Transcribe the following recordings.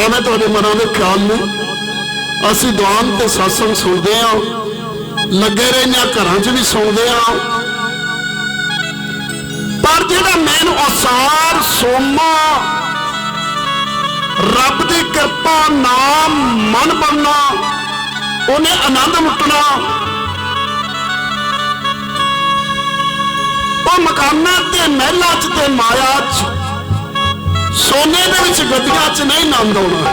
ਐਵੇਂ ਤੁਹਾਡੇ ਮਨਾਂ ਦੇ ਖਿਆਲ ਨੂੰ ਅਸੀਂ ਦੁਆਨ ਤੇ satsang ਸੁਣਦੇ ਆ, ਲੱਗੇ ਰਹਿੰਦੇ ਹਾਂ ਘਰਾਂ 'ਚ ਵੀ ਸੁਣਦੇ ਆ। ਪਰ ਜਿਹੜਾ ਮੈਨੂੰ ਅਸਾਰ ਸੋਮਾ, ਰੱਬ ਦੀ ਕਿਰਪਾ ਨਾਮ ਮਨ ਬਣਨਾ, ਉਹਨੇ ਆਨੰਦ ਲੁੱਟਣਾ। ਉਹ ਮਕਾਨਾਂ ਤੇ, ਮਹਿਲਾਂ 'ਚ ਤੇ ਮਾਇਆ 'ਚ ਸੋਨੇ ਦੇ ਵਿੱਚ ਗੱਡੀਆਂ 'ਚ ਨਹੀਂ ਆਨੰਦ ਆਉਣਾ।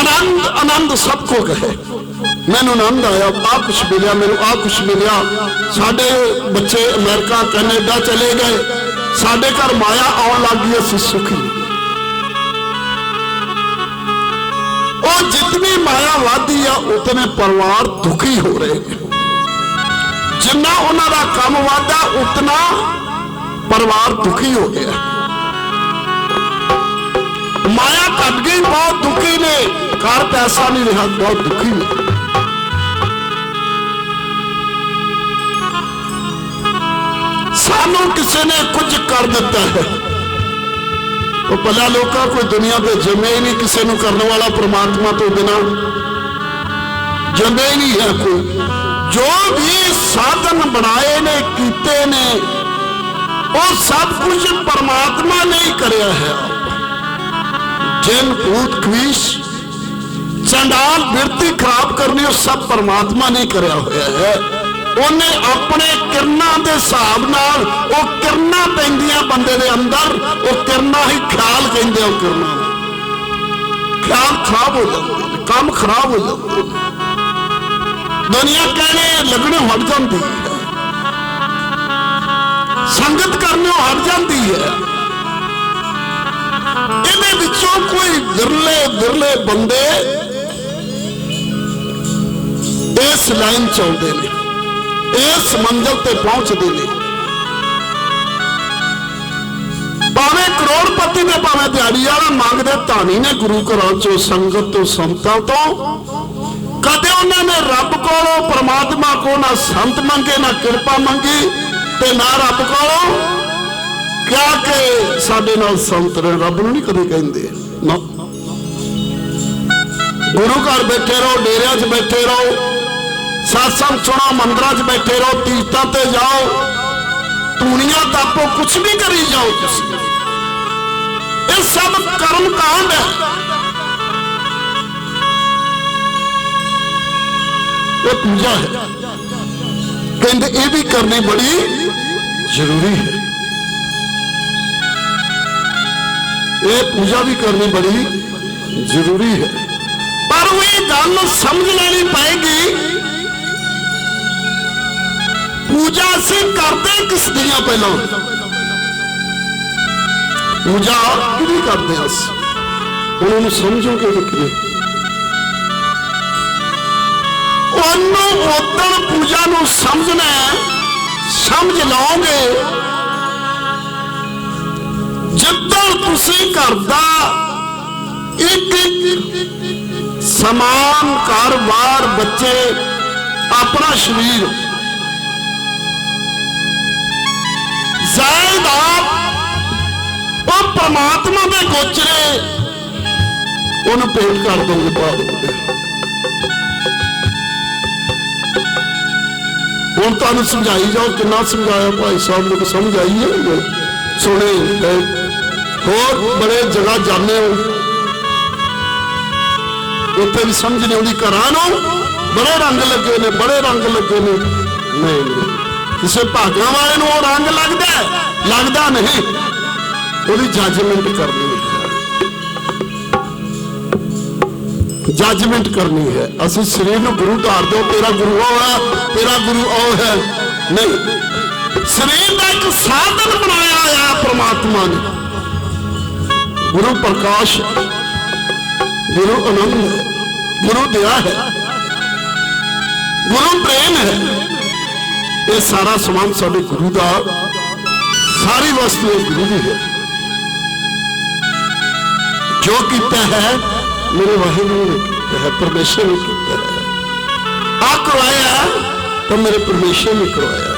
ਆਨੰਦ ਆਨੰਦ ਸਭ ਕੋ ਕਹੇ। ਮੈਨੂੰ ਆਨੰਦ ਆਇਆ ਆ ਕੁਛ ਮਿਲਿਆ, ਮੈਨੂੰ ਆ ਕੁਛ ਮਿਲਿਆ। ਸਾਡੇ ਬੱਚੇ ਅਮਰੀਕਾ, ਕੈਨੇਡਾ ਚਲੇ ਗਏ। ਸਾਡੇ ਘਰ ਮਾਇਆ ਆਉਣ ਲੱਗ ਗਈ, ਅਸੀਂ ਸੁਖੀ। ਉਹ ਜਿਤਨੀ ਮਾਇਆ ਵਾਧੀ ਆ, ਉਤਨੇ ਪਰਿਵਾਰ ਦੁਖੀ ਹੋ ਰਹੇ ਨੇ। ਜਿੰਨਾ ਉਹਨਾਂ ਦਾ ਕੰਮ ਵਾਧਾ ਉਤਨਾ ਪਰਿਵਾਰ ਦੁਖੀ ਹੋ ਗਿਆ। ਮਾਇਆ ਘਟ ਗਈ, ਬਹੁਤ ਦੁਖੀ ਨੇ। ਘਰ ਪੈਸਾ ਨਹੀਂ ਰਿਹਾ, ਬਹੁਤ ਦੁਖੀ ਨੇ। ਸਾਨੂੰ ਕਿਸੇ ਨੇ ਕੁਝ ਕਰ ਦਿੱਤਾ ਹੈ। ਉਹ ਭਲਾ ਲੋਕਾਂ ਕੋਈ ਦੁਨੀਆ ਤੇ ਜੰਮੇ ਹੀ ਨਹੀਂ, ਕਿਸੇ ਨੂੰ ਕਰਨ ਵਾਲਾ ਪ੍ਰਮਾਤਮਾ ਤੋਂ ਬਿਨਾ। ਜੰਮੇ ਹੀ ਨਹੀਂ ਹੈ ਕੋਈ। ਜੋ ਵੀ ਸਾਧਨ ਬਣਾਏ ਨੇ, ਕੀਤੇ ਨੇ, ਉਹ ਸਭ ਕੁਝ ਪਰਮਾਤਮਾ ਨੇ ਹੀ ਕਰਿਆ ਹੈ। ਜਿਨ ਭੂਤ ਕਵੀਸ਼, ਚੰਡਾਲ, ਬਿਰਤੀ ਖਰਾਬ ਕਰਨੀ, ਉਹ ਸਭ ਪਰਮਾਤਮਾ ਨੇ ਕਰਿਆ ਹੋਇਆ ਹੈ। ਉਹਨੇ ਆਪਣੇ ਕਿਰਨਾਂ ਦੇ ਹਿਸਾਬ ਨਾਲ, ਉਹ ਕਿਰਨਾਂ ਪੈਂਦੀਆਂ ਬੰਦੇ ਦੇ ਅੰਦਰ, ਉਹ ਕਿਰਨਾਂ ਹੀ ਖਿਆਲ ਕਹਿੰਦੇ ਉਹ ਕਿਰਨਾਂ ਖਿਆਲ ਖਰਾਬ ਹੋ ਜਾਂਦੇ ਕੰਮ ਖਰਾਬ ਹੋ ਜਾਂਦੇ ਦੁਨੀਆ ਕਹਿਣੇ ਲੱਗਣੇ ਹਟ ਜਾਂਦੀ। ਹੈ ਸੰਗਤ ਕਰਨੋਂ ਹਟ ਜਾਂਦੀ ਹੈ। ਇਹਦੇ ਵਿੱਚੋਂ ਕੋਈ ਵਿਰਲੇ ਵਿਰਲੇ ਬੰਦੇ ਇਸ ਲਾਈਨ ਚ ਆਉਂਦੇ ਨੇ, ਇਸ ਮੰਜ਼ਲ ਤੇ ਪਹੁੰਚਦੇ ਨੇ। ਭਾਵੇਂ ਕਰੋੜਪਤੀ ਨੇ, ਭਾਵੇਂ ਦਿਹਾੜੀ ਵਾਲਾ ਮੰਗਦੇ ਧਾਨੀ ਨੇ ਗੁਰੂ ਘਰਾਂ ਚੋਂ, ਸੰਗਤ ਤੋਂ, ਸੰਤਾਂ ਤੋਂ, ਕਦੇ ਉਹਨਾਂ ਰੱਬ ਕੋਲੋਂ, ਪਰਮਾਤਮਾ ਕੋਲ ਨਾ ਸੰਤ ਮੰਗੇ, ਨਾ ਕਿਰਪਾ ਮੰਗੀ ਤੇ ਨਾ ਰੱਬ ਕੋਲੋਂ। ਕਿਹਾ ਕਿ ਸਾਡੇ ਨਾਲ ਸੰਤ ਨੇ ਰੱਬ ਨੂੰ ਨਹੀਂ ਕਦੇ ਕਹਿੰਦੇ। ਨਾ। ਗੁਰੂ ਘਰ ਬੈਠੇ ਰਹੋ, ਡੇਰਿਆਂ 'ਚ ਬੈਠੇ ਰਹੋ satsang ਸੁਣੋ, ਮੰਦਰਾਂ 'ਚ ਬੈਠੇ ਰਹੋ, ਤੀਰਥਾਂ ਤੇ ਜਾਓ। ਤੂਣੀਆਂ ਤਾਪੋ, ਕੁਛ ਵੀ ਕਰੀ ਜਾਓ ਤੁਸੀਂ। ਇਹ ਸਭ ਕਰਮ ਕਾਂਡ ਹੈ। ਇਹ ਪੂਜਾ ਹੈ। ਕਹਿੰਦੇ ਇਹ ਵੀ ਕਰਨੀ ਬੜੀ ਜ਼ਰੂਰੀ ਹੈ। ਇਹ ਪੂਜਾ ਵੀ ਕਰਨੀ ਬੜੀ ਜ਼ਰੂਰੀ ਹੈ। ਪਰ ਉਹ ਇਹ ਗੱਲ ਸਮਝ ਲੈਣੀ ਪਏਗੀ, ਪੂਜਾ ਅਸੀਂ ਕਰਦੇ ਕਿਸ ਦੀਆਂ ਪਹਿਲਾਂ? ਪੂਜਾ ਕਿਹਦੀ ਕਰਦੇ ਅਸੀਂ? ਹੁਣ ਉਹਨੂੰ ਸਮਝੋਗੇ ਕਿ ਕਿਵੇਂ? ਉਹਨੂੰ ਉਦੋਂ ਪੂਜਾ ਨੂੰ ਸਮਝਣਾ ਸਮਝ ਲਓਗੇ। ਜਦੋਂ ਤੁਸੀਂ ਘਰ ਦਾ ਇੱਕ ਇੱਕ ਸਮਾਨ, ਘਰ-ਬਾਰ, ਬੱਚੇ, ਆਪਣਾ ਸਰੀਰ, ਜ਼ਾਇਦ ਆਪ ਉਹ ਪ੍ਰਮਾਤਮਾ ਦੇ ਗੋਚਰੇ, ਉਹਨੂੰ ਭੇਟ ਕਰ ਦੋਗੇ ਪਾ ਹੁਣ ਤੁਹਾਨੂੰ ਸਮਝਾਈ ਜਾਓ, ਕਿੰਨਾ ਸਮਝਾਇਆ ਭਾਈ ਸਾਹਿਬ ਨੂੰ ਤਾਂ ਸਮਝ ਆਈ ਹੈ ਸੁਣੇ ਹੋਰ ਬੜੇ ਜਗ੍ਹਾ ਜਾਂਦੇ ਹੋ। ਉੱਥੇ ਵੀ ਸਮਝ ਨਹੀਂ ਆਉਂਦੀ, ਘਰਾਂ ਨੂੰ ਬੜੇ ਰੰਗ ਲੱਗੇ ਨੇ, ਬੜੇ ਰੰਗ ਲੱਗੇ ਨੇ। ਨਹੀਂ ਕਿਸੇ ਭਾਗਾਂ ਵਾਲੇ ਨੂੰ ਉਹ ਰੰਗ ਲੱਗਦਾ ਲੱਗਦਾ ਨਹੀਂ। ਉਹਦੀ ਜੱਜਮੈਂਟ ਕਰਨੀ। ਜੱਜਮੈਂਟ ਕਰਨੀ ਹੈ। ਅਸੀਂ ਸਰੀਰ ਨੂੰ ਗੁਰੂ ਧਾਰ ਦਿਓ, ਤੇਰਾ ਗੁਰੂ ਉਹ ਹੈ, ਤੇਰਾ ਗੁਰੂ ਉਹ ਹੈ। ਨਹੀਂ। ਸਰੀਰ ਦਾ ਇੱਕ ਸਾਧਨ ਬਣਾਇਆ ਹੋਇਆ ਪ੍ਰਮਾਤਮਾ ਨੇ। ਗੁਰੂ ਪ੍ਰਕਾਸ਼, ਗੁਰੂ ਆਨੰਦ ਹੈ ਗੁਰੂ ਦਇਆ ਹੈ। ਗੁਰੂ ਪ੍ਰੇਮ ਹੈ। ਇਹ ਸਾਰਾ ਸਮਾਨ ਸਾਡੇ ਗੁਰੂ ਦਾ, ਸਾਰੀ ਵਸਤੂ ਇਹ ਗੁਰੂ ਦੀ ਹੈ। ਜੋ ਕੀਤਾ ਹੈ ਮੇਰੇ ਵਾਹਿਗੁਰੂ ਨੇ ਕੀਤਾ ਹੈ ਪਰਮੇਸ਼ਰ ਨੇ ਕੀਤਾ ਹੈ ਆ ਕਰਵਾਇਆ ਤਾਂ ਮੇਰੇ ਪਰਮੇਸ਼ਰ ਨੇ ਕਰਵਾਇਆ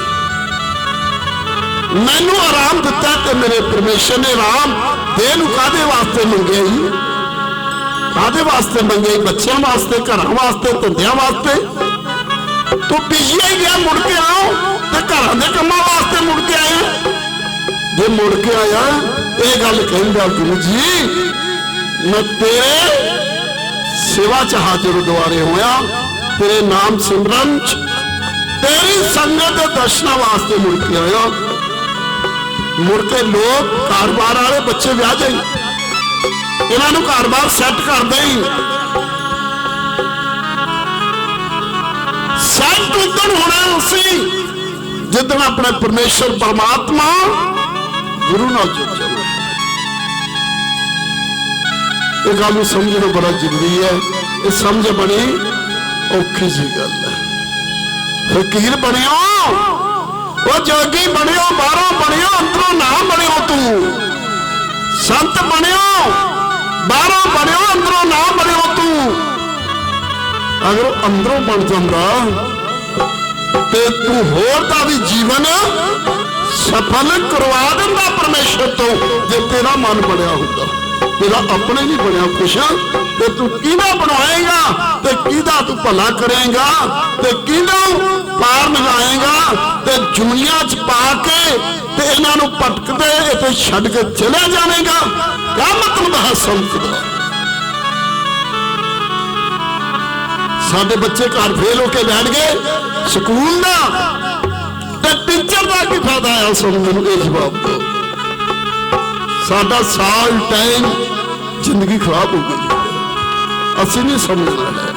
ਮੈਨੂੰ ਆਰਾਮ ਦਿੱਤਾ ਤੇ ਮੇਰੇ ਪਰਮੇਸ਼ਰ ਨੇ ਆਰਾਮ ਦੇ ਨੂੰ ਕਾਦੇ ਵਾਸਤੇ ਮੰਗਿਆ ਹੀ ਕਾਦੇ ਵਾਸਤੇ ਮੰਗੇ ਬੱਚਿਆਂ ਵਾਸਤੇ ਘਰਾਂ ਵਾਸਤੇ ਧੰਦਿਆਂ ਵਾਸਤੇ ਤੂੰ ਪਿਛੇ ਹੀ ਗਿਆ ਮੁੜ ਕੇ ਆਓ ਤੇ ਘਰਾਂ ਦੇ ਕੰਮਾਂ ਵਾਸਤੇ ਮੁੜ ਕੇ ਆਇਆ ਜੇ ਮੁੜ ਕੇ ਆਇਆ ਇਹ ਗੱਲ ਸੇਵਾ ਚ ਹਾਜ਼ਰ ਦੁਆਰੇ ਹੋਇਆ। ਤੇਰੇ ਨਾਮ ਸਿਮਰਨ ਚ, ਤੇਰੀ ਸੰਗਤ ਦੇ ਦਰਸ਼ਨਾਂ ਵਾਸਤੇ ਮੁੜ ਕੇ ਆਇਆ। ਮੁੜ ਕੇ ਲੋਕ ਕਾਰੋਬਾਰ ਵਾਲੇ ਬੱਚੇ ਵਿਆਹ ਜਾਈ। ਇਹਨਾਂ ਨੂੰ ਕਾਰੋਬਾਰ ਸੈੱਟ ਕਰਦੇ ਹੀ ਸੈੱਟ ਉਦੋਂ ਹੋਣਾ ਸੀ ਜਿੱਦਣ ਆਪਣੇ ਪਰਮੇਸ਼ਰ, ਪਰਮਾਤਮਾ ਗੁਰੂ ਨਾਲ ਜੁੜ ਇਹ ਗੱਲ ਨੂੰ ਸਮਝਣਾ ਬੜਾ ਜ਼ਰੂਰੀ ਹੈ। ਇਹ ਸਮਝ ਬਣੀ ਔਖੀ ਜੀ ਗੱਲ ਹੈ। ਫਕੀਰ ਬਣਿਓ। ਉਹ ਜੋਗੀ ਬਣਿਓ, ਬਾਹਰੋਂ ਬਣਿਓ, ਅੰਦਰੋਂ ਨਾ ਬਣਿਓ ਤੂੰ। ਸੰਤ ਬਣਿਓ, ਬਾਹਰੋਂ ਬਣਿਓ, ਅੰਦਰੋਂ ਨਾ ਬਣਿਓ ਤੂੰ। ਅਗਰ ਅੰਦਰੋਂ ਬਣ ਜਾਂਦਾ, ਤੇ ਤੂੰ ਹੋਰ ਦਾ ਵੀ ਜੀਵਨ ਸਫਲ ਕਰਵਾ ਦਿੰਦਾ ਪਰਮੇਸ਼ਰ ਤੋਂ, ਜੇ ਤੇਰਾ ਮਨ ਬਣਿਆ ਹੁੰਦਾ। ਤੇਰਾ ਆਪਣੇ ਨਹੀਂ ਬਣਿਆ ਖੁਸ਼ਾ ਤੇ ਤੂੰ ਕਿਹਦਾ ਬਣਾਏਗਾ, ਤੇ ਕਿਹਦਾ ਤੂੰ ਭਲਾ ਕਰੇਗਾ, ਤੇ ਕਿਹਨੂੰ ਪਾਰ ਲਗਾਏਗਾ, ਤੇ ਜੁਨੀਆਂ 'ਚ ਪਾ ਕੇ ਤੇ ਇਹਨਾਂ ਨੂੰ ਭਟਕਦੇ ਇੱਥੇ ਛੱਡ ਕੇ ਚਲੇ ਜਾਵੇਗਾ। ਕਿਆ ਮਤਲਬ ਹੈ ਸੰਤ ਦਾ? ਸਾਡੇ ਬੱਚੇ ਘਰ ਫੇਲ ਹੋ ਕੇ ਬੈਠ ਗਏ, ਸਕੂਲ ਦਾ, ਤੇ ਟੀਚਰ ਦਾ ਕੀ ਫਾਇਦਾ ਆ ਸਾਨੂੰ ਮੈਨੂੰ ਇਹ ਜਵਾਬ ਦਿਓ ਸਾਡਾ ਸਾਲ ਟਾਈਮ ਜ਼ਿੰਦਗੀ ਖਰਾਬ ਹੋ ਗਈ ਅਸੀਂ ਨਹੀਂ ਸਮਝਣਾ ਹੈ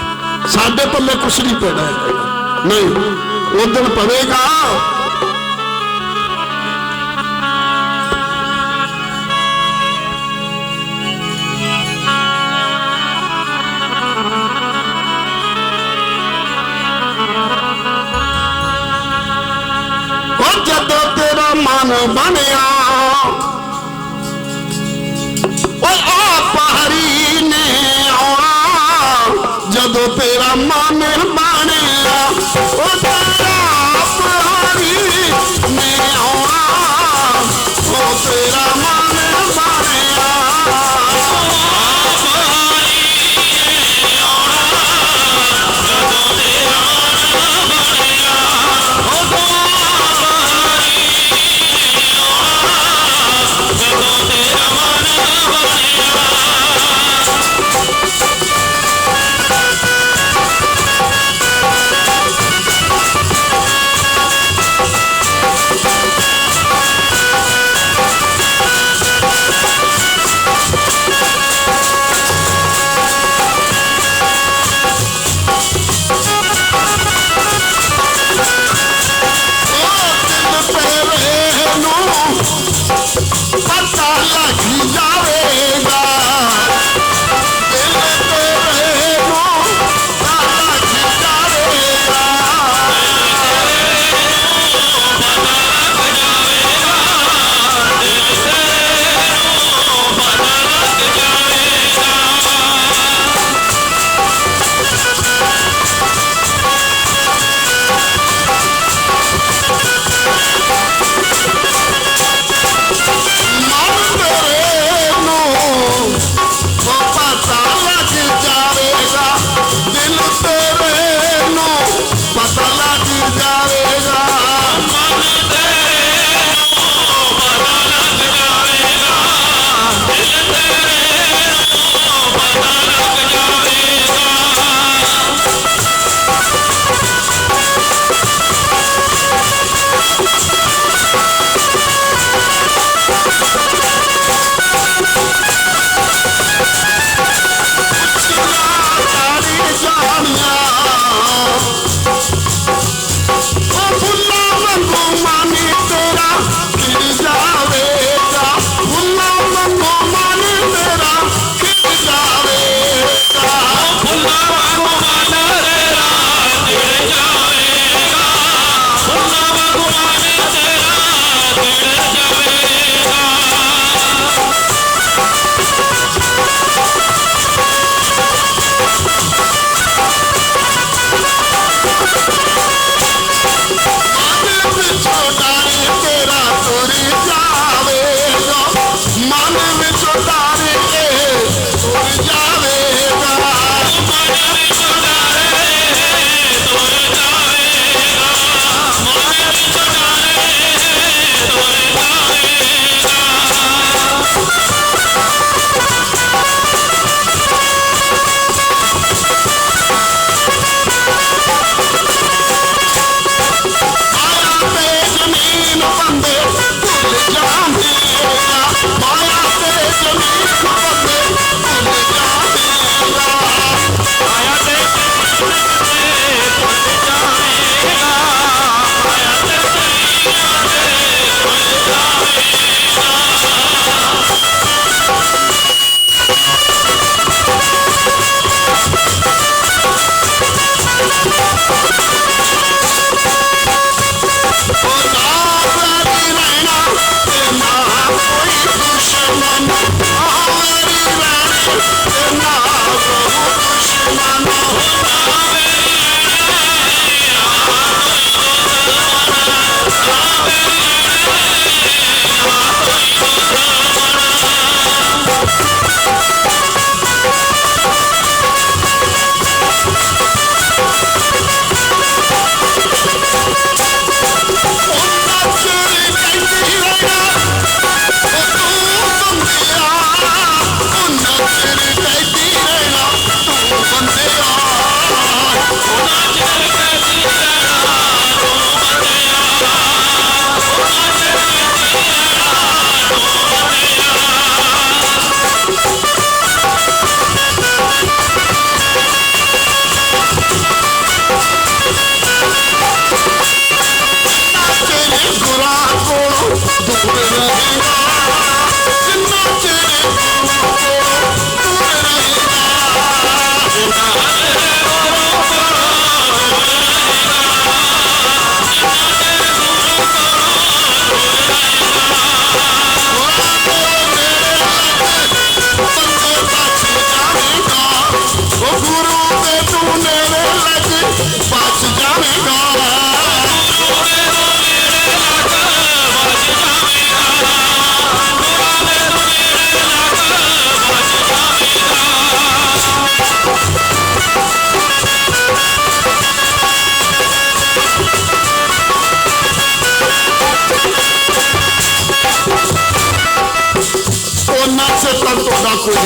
ਸਾਡੇ ਪੱਲੇ ਕੁਛ ਨਹੀਂ ਪੈਣਾ ਹੈ ਨਹੀਂ ਉਹ ਦਿਨ ਪਵੇਗਾ ਉਹ ਜਦੋਂ ਤੇਰਾ ਮਨ ਬਣਿਆ ਆਉਣਾ ਜਦੋਂ ਤੇਰਾ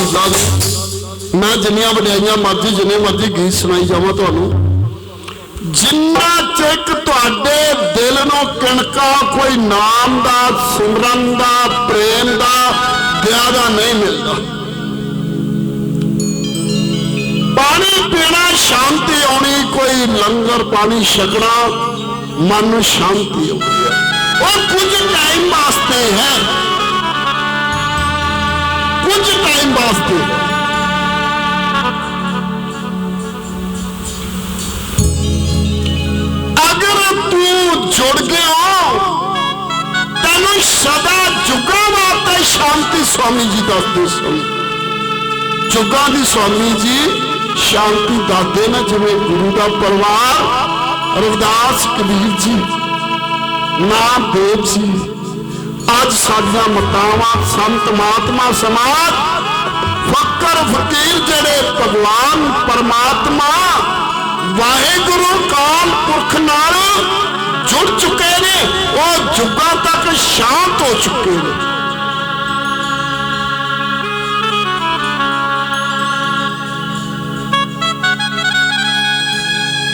ਮੇਰਾ ਕੋਈ ਮੈਂ ਜਿੰਨੀਆਂ ਵਡਿਆਈਆਂ ਮਰਜ਼ੀ, ਜਿੰਨੇ ਮਰਜ਼ੀ ਗੀਤ ਸੁਣਾਈ ਜਾਵਾਂ ਤੁਹਾਨੂੰ। ਜਿੰਨਾ ਚਿਕ ਤੁਹਾਡੇ ਦਿਲ ਨੂੰ ਕਿਣਕਾ ਕੋਈ ਨਾਮ ਦਾ, ਸਿਮਰਨ ਦਾ, ਪ੍ਰੇਮ ਦਾ ਦਇਆ ਦਾ ਨਹੀਂ ਮਿਲਦਾ। ਪਾਣੀ ਪੀਣਾ ਸ਼ਾਂਤੀ ਆਉਣੀ, ਕੋਈ ਲੰਗਰ ਪਾਣੀ ਛਕਣਾ, ਮਨ ਨੂੰ ਸ਼ਾਂਤੀ ਆਉਂਦੀ ਹੈ। ਉਹ ਕੁਝ ਟਾਈਮ ਵਾਸਤੇ ਹੈ। ਕੁਝ ਟਾਈਮ ਵਾਸਤੇ ਅਗਰ ਤੂੰ ਜੁੜ ਗਿਆ ਤੈਨੂੰ ਸਦਾ ਜੁਗਾਂ ਵਾਸਤੇ ਸ਼ਾਂਤੀ ਸਵਾਮੀ ਜੀ ਦੱਸਦੇ ਸਨ ਜੁਗਾਂ ਦੀ ਸਵਾਮੀ ਜੀ ਸ਼ਾਂਤੀ ਦੱਸਦੇ ਨਾ ਜਿਵੇਂ ਗੁਰੂ ਦਾ ਪਰਿਵਾਰ ਰਵਿਦਾਸ ਕਬੀਰ ਜੀ ਨਾਮਦੇਵ ਜੀ ਅੱਜ ਸਾਡੀਆਂ ਮਤਾਵਾਂ ਸੰਤ ਮਹਾਤਮਾ ਸਮਾਜ ਫਕਰ ਫਕੀਰ ਜਿਹੜੇ ਭਗਵਾਨ ਪਰਮਾਤਮਾ ਵਾਹਿਗੁਰੂ ਕਾਲ ਪੁਰਖ ਨਾਲ ਜੁੜ ਚੁੱਕੇ ਨੇ ਉਹ ਜੁਗਾਂ ਤੱਕ ਸ਼ਾਂਤ ਹੋ ਚੁੱਕੇ ਨੇ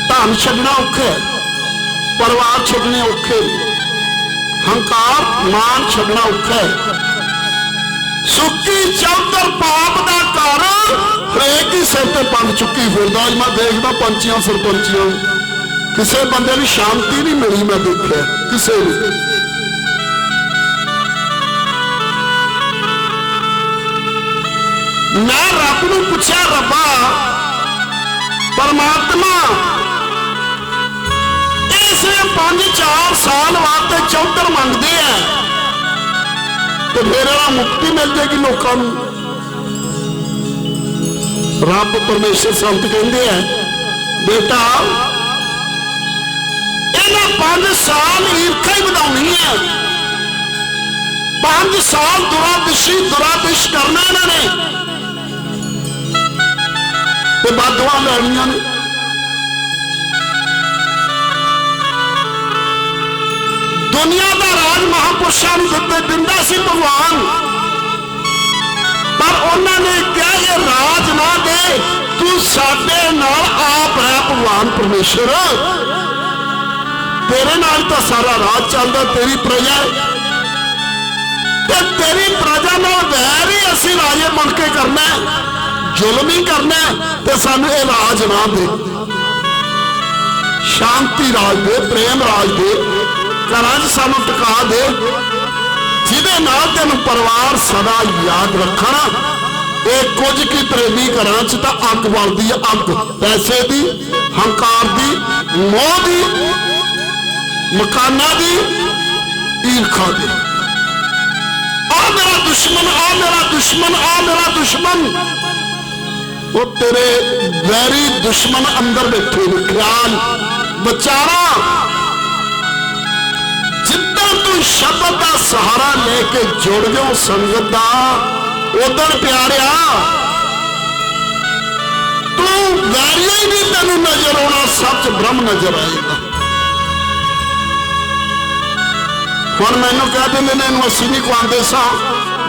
ਧਨ ਛੱਡਣਾ ਔਖਾ ਹੈ ਪਰਿਵਾਰ ਛੱਡਣੇ ਔਖੇ ਨੇ ਹੰਕਾਰ ਮਾਨ ਛੱਡਣਾ ਔਖਾ ਹੈ। ਸੁੱਕੀ ਚੌਧਰ ਪਾਪ ਦਾ ਘਰ ਹਰੇਕ ਹੀ ਸਿਰ ਤੇ ਪੰਨ ਚੁੱਕੀ ਫਿਰਦਾ। ਅੱਜ ਮੈਂ ਦੇਖਦਾ ਪੰਚੀਆਂ ਸਰਪੰਚੀਆਂ ਕਿਸੇ ਬੰਦੇ ਨੂੰ ਸ਼ਾਂਤੀ ਨਹੀਂ ਮਿਲੀ ਮੈਂ ਦੇਖਿਆ, ਕਿਸੇ ਨੂੰ। ਮੈਂ ਰੱਬ ਨੂੰ ਪੁੱਛਿਆ, ਰੱਬਾ, ਪਰਮਾਤਮਾ ਇਸੇ 5-4 ਸਾਲ ਵਾਸਤੇ ਚੌਧਰ ਮੰਗਦੇ ਆ। ਤੇ ਮੇਰੇ ਨਾਲ ਮੁਕਤੀ ਮਿਲ ਜੇਗੀ ਲੋਕਾਂ ਨੂੰ। ਰੱਬ ਪਰਮੇਸ਼ਰ ਸੰਤ ਕਹਿੰਦੇ ਆ, ਬੇਟਾ ਇਹਨਾਂ 5 ਸਾਲ ਈਰਖਾ ਹੀ ਵਧਾਉਣੀ ਹੈ 5 ਸਾਲ ਦੁਰਾਦਿਸ਼ੀ ਦੁਰਾਦਿਸ਼ ਕਰਨਾ ਇਹਨਾਂ ਨੇ। ਤੇ ਬਾਦਵਾ ਲੈਣੀਆਂ ਨੇ। ਦੁਨੀਆ ਦਾ ਰਾਜ ਮਹਾਪੁਰਸ਼ਾਂ ਨੂੰ ਦਿੱਤੇ ਦਿੰਦਾ ਸੀ ਭਗਵਾਨ। ਪਰ ਉਹਨਾਂ ਨੇ ਕਿਹਾ ਇਹ ਰਾਜ ਨਾ ਦੇ, ਤੂੰ ਸਾਡੇ ਨਾਲ ਆਪ ਰਹਿ ਭਗਵਾਨ ਪਰਮੇਸ਼ਰ। ਤੇਰੇ ਨਾਲ ਤਾਂ ਸਾਰਾ ਰਾਜ ਚੱਲਦਾ, ਤੇਰੀ ਪ੍ਰਜਾ ਤੇ ਤੇਰੀ ਪ੍ਰਜਾ ਨਾਲ ਵੈਰ ਹੀ ਅਸੀਂ ਰਾਜੇ ਬਣ ਕੇ ਕਰਨਾ ਜ਼ੁਲਮ ਹੀ ਕਰਨਾ ਤੇ ਸਾਨੂੰ ਇਹ ਰਾਜ ਨਾ ਦੇ। ਸ਼ਾਂਤੀ ਰਾਜ ਦੇ, ਪ੍ਰੇਮ ਰਾਜ ਦੇ। ਘਰਾਂ 'ਚ ਸਾਨੂੰ ਟਿਕਾ ਦੇ। ਜਿਹਦੇ ਨਾਲ ਤੈਨੂੰ ਪਰਿਵਾਰ ਸਦਾ ਯਾਦ ਰੱਖਣਾ। ਇਹ ਕੁਝ ਕੀ ਪ੍ਰੇਮੀ ਘਰਾਂ 'ਚ ਤਾਂ ਅੱਗ ਬਲਦੀ ਹੈ ਅੱਗ। ਪੈਸੇ ਦੀ, ਹੰਕਾਰ ਦੀ, ਮੋਹ ਦੀ, ਮਕਾਨਾਂ ਦੀ, ਈਰਖਾ ਦੀ। ਆ ਮੇਰਾ ਦੁਸ਼ਮਣ, ਆ ਮੇਰਾ ਦੁਸ਼ਮਣ, ਆ ਮੇਰਾ ਦੁਸ਼ਮਣ। ਉਹ ਤੇਰੇ ਵੈਰੀ ਦੁਸ਼ਮਣ ਅੰਦਰ ਬੈਠੇ ਨੇ, ਖਿਆਲ। ਵਿਚਾਰਾ ਜਿੱਦਾਂ ਸ਼ਬਦ ਦਾ ਸਹਾਰਾ ਲੈ ਕੇ ਜੁੜ ਜਾਓ ਸੰਗਤ ਦਾ। ਉਦੋਂ ਪਿਆਰਿਆ, ਤੂੰ ਵੈਰੀਆ ਹੀ ਤੈਨੂੰ ਨਜ਼ਰ ਆਉਣਾ, ਸੱਚ ਬ੍ਰਹਮ ਨਜ਼ਰ ਆਏਗਾ। ਹੁਣ ਮੈਨੂੰ ਕਹਿ ਦਿੰਦੇ ਨੇ, ਇਹਨੂੰ ਅਸੀਂ ਨਹੀਂ ਖਵਾਉਂਦੇ ਸਾਂ।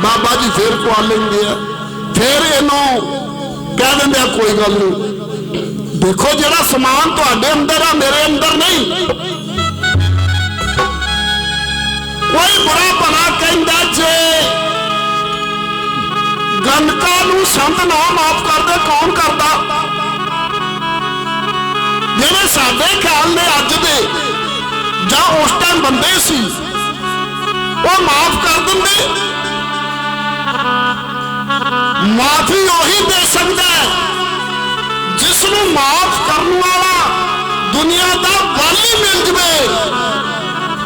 ਬਾਬਾ ਜੀ ਫੇਰ ਖਵਾ ਲੈਂਦੇ ਆ। ਫੇਰ ਇਹਨੂੰ ਕਹਿ ਦਿੰਦੇ ਆ, ਕੋਈ ਗੱਲ ਨਹੀਂ। ਦੇਖੋ ਜਿਹੜਾ ਸਮਾਨ ਤੁਹਾਡੇ ਅੰਦਰ ਆ, ਮੇਰੇ ਅੰਦਰ ਨਹੀਂ। ਕੋਈ ਬੁਰਾ ਭਲਾ ਕਹਿੰਦਾ ਜੇ ਗੰਦਕਾ ਨੂੰ ਸੰਤ ਨਾ ਮਾਫ ਕਰਦੇ, ਕੌਣ ਕਰਦਾ? ਜਿਹੜੇ ਸਾਡੇ ਖਿਆਲ ਨੇ ਅੱਜ ਦੇ, ਜਾਂ ਉਸ ਟਾਈਮ ਬੰਦੇ ਸੀ, ਉਹ ਮਾਫ ਕਰ ਦਿੰਦੇ। ਮਾਫੀ ਉਹੀ ਦੇ ਸਕਦਾ ਹੈ ਜਿਸ ਨੂੰ ਮਾਫ ਕਰਨ ਵਾਲਾ ਦੁਨੀਆ ਦਾ ਵਾਲੀ ਮਿਲ ਜਵੇ।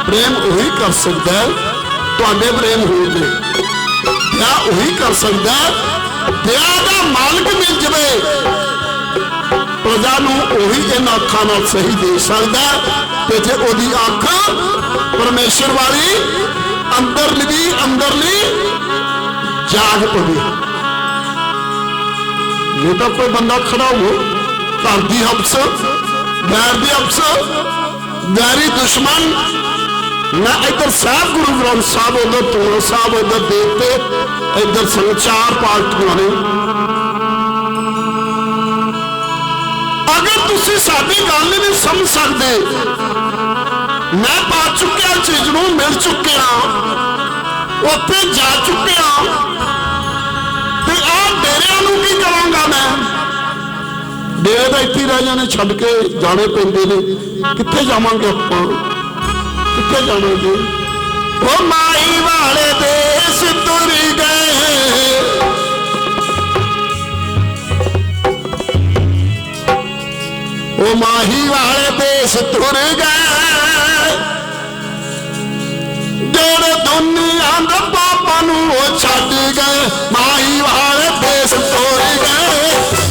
ਪ੍ਰੇਮ ਉਹੀ ਕਰ ਸਕਦਾ ਤੁਹਾਡੇ ਪ੍ਰੇਮ ਹੋ ਜੇ ਜਾਂ ਉਹੀ ਕਰ ਸਕਦਾ, ਵਿਆਹ ਦਾ ਮਾਲਕ ਮਿਲ ਜਵੇ। ਪ੍ਰਜਾ ਨੂੰ ਉਹੀ ਇਹਨਾਂ ਅੱਖਾਂ ਨਾਲ ਸਹੀ ਦੇ ਸਕਦਾ ਤੇ ਜੇ ਉਹਦੀ ਅੱਖ ਪਰਮੇਸ਼ਰ ਵਾਲੀ ਅੰਦਰਲੀ ਅੰਦਰਲੀ ਜਾਗ ਪਵੇ। ਜੇ ਤਾਂ ਕੋਈ ਬੰਦਾ ਖੜਾ ਹੋ ਘਰ ਦੀ ਹਬਸ ਗੈਰ ਦੀ ਹਬਸ ਵੈਰੀ ਦੁਸ਼ਮਣ ਮੈਂ ਇੱਧਰ ਸਾਹਿਬ ਗੁਰੂ ਗ੍ਰੰਥ ਸਾਹਿਬ ਉਧਰ ਤੂੰ ਸਾਹਿਬ ਉਧਰ ਦੇਵਤੇ, ਇੱਧਰ ਸੰਚਾਰ ਪਾਰਟੀਆਂ ਨੇ ਅਗਰ ਤੁਸੀਂ ਸਾਡੀ ਗੱਲ ਨਹੀਂ ਸਮਝ ਸਕਦੇ, ਮੈਂ ਪਾ ਚੁੱਕਿਆ ਚੀਜ਼ ਨੂੰ, ਮਿਲ ਚੁੱਕਿਆ ਉੱਥੇ ਜਾ ਚੁੱਕਿਆ ਤੇ ਆ ਡੇਰਿਆਂ ਨੂੰ ਕੀ ਕਰਾਂਗਾ ਮੈਂ? ਡੇਰੇ ਤਾਂ ਇੱਥੇ ਰਹਿ ਜਾਣੇ, ਛੱਡ ਕੇ ਜਾਣੇ ਪੈਂਦੇ ਨੇ, ਕਿੱਥੇ ਜਾਵਾਂਗੇ ਆਪਾਂ? ਕਿੱਥੇ ਜਾਵਾਂਗੇ ਉਹ ਮਾਈ ਵਾਲੇ ਦੇਸ ਤੁਰ ਗਏ। ਉਹ ਮਾਹੀ ਵਾਲੇ ਦੇਸ ਤੁਰ ਗਏ। ਜਿਹੜੇ ਦੁਨੀਆ ਦੇ ਪਾਪਾ ਨੂੰ ਉਹ ਛੱਡ ਗਏ, ਮਾਹੀ ਵਾਲੇ ਦੇਸ ਤੁਰ ਗਏ।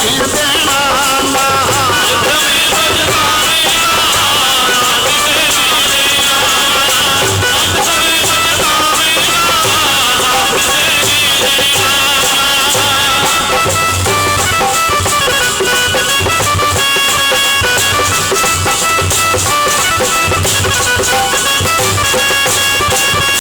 செல்லுமா